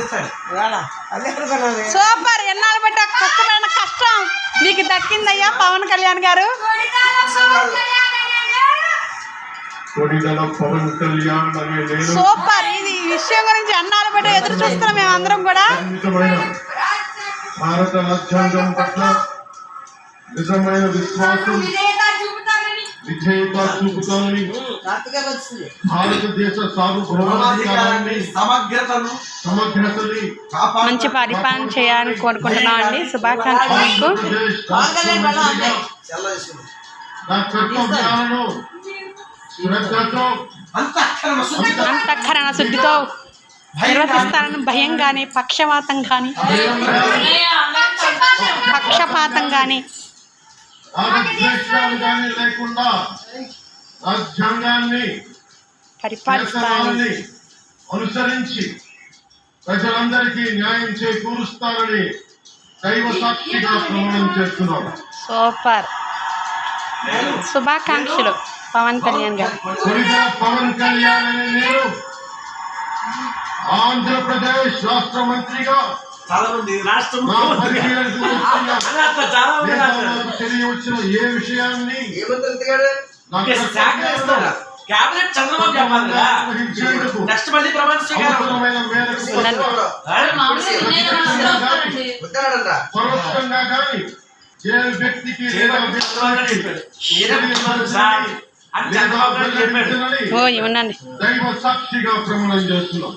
ఇస్తాడు సూపర్. ఎన్నాళ్ళు బట్టి ఒక కష్టమైన కష్టం మీకు దక్కిందయ్యా పవన్ కళ్యాణ్ గారు? కొడిదల పవన్ కళ్యాణ్ అనే నేను సూపర్. ఇది ఈ విషయం గురించి ఎన్నాళ్ళు బట్టి ఎదురు చూస్తున్నాం మేము అందరం కూడా. భారత రాజ్యాంగం పట్ల నిజమైన విశ్వాసం భారతదేశ సార్వభౌమాధికారాన్ని సమగ్రతను సమగ్రతని మంచి పరిపాలన చేయాలని కోరుకుంటున్నాం అండి శుభాకాంక్షలు మీకు. అంతఃకరణ శుద్ధి అంతఃకరణ శుద్ధితో నిర్వహిస్తారని భయం కానీ పక్షపాతం కానీ పక్షపాతం కానీ లేకుండా రాజ్యాంగాన్ని పరిపాలిస్తారని. శాసనాలని అనుసరించి ప్రజలందరికీ న్యాయం చేకూరుస్తారని దైవ సాక్షిగా ప్రమాణం చేస్తున్నాం. సూపర్. శుభాకాంక్షలు పవన్ కళ్యాణ్ గారు. పవన్ కళ్యాణ్ అనే నేను ఆంధ్రప్రదేశ్ రాష్ట్ర మంత్రిగా చాలా మంది రాష్ట్రం తెలియవచ్చిన ఏ విషయాన్ని క్యాబినెట్ చంద్రబాబు చెప్పాలి కదా? నిర్వహించేందుకు నెక్స్ట్ మళ్ళీ ప్రమాణ స్వీకారం. వ్యక్తికి చంద్రబాబు నాయుడు చెప్పాడు. దైవ సాక్షిగా ప్రమాణం చేస్తున్నాం.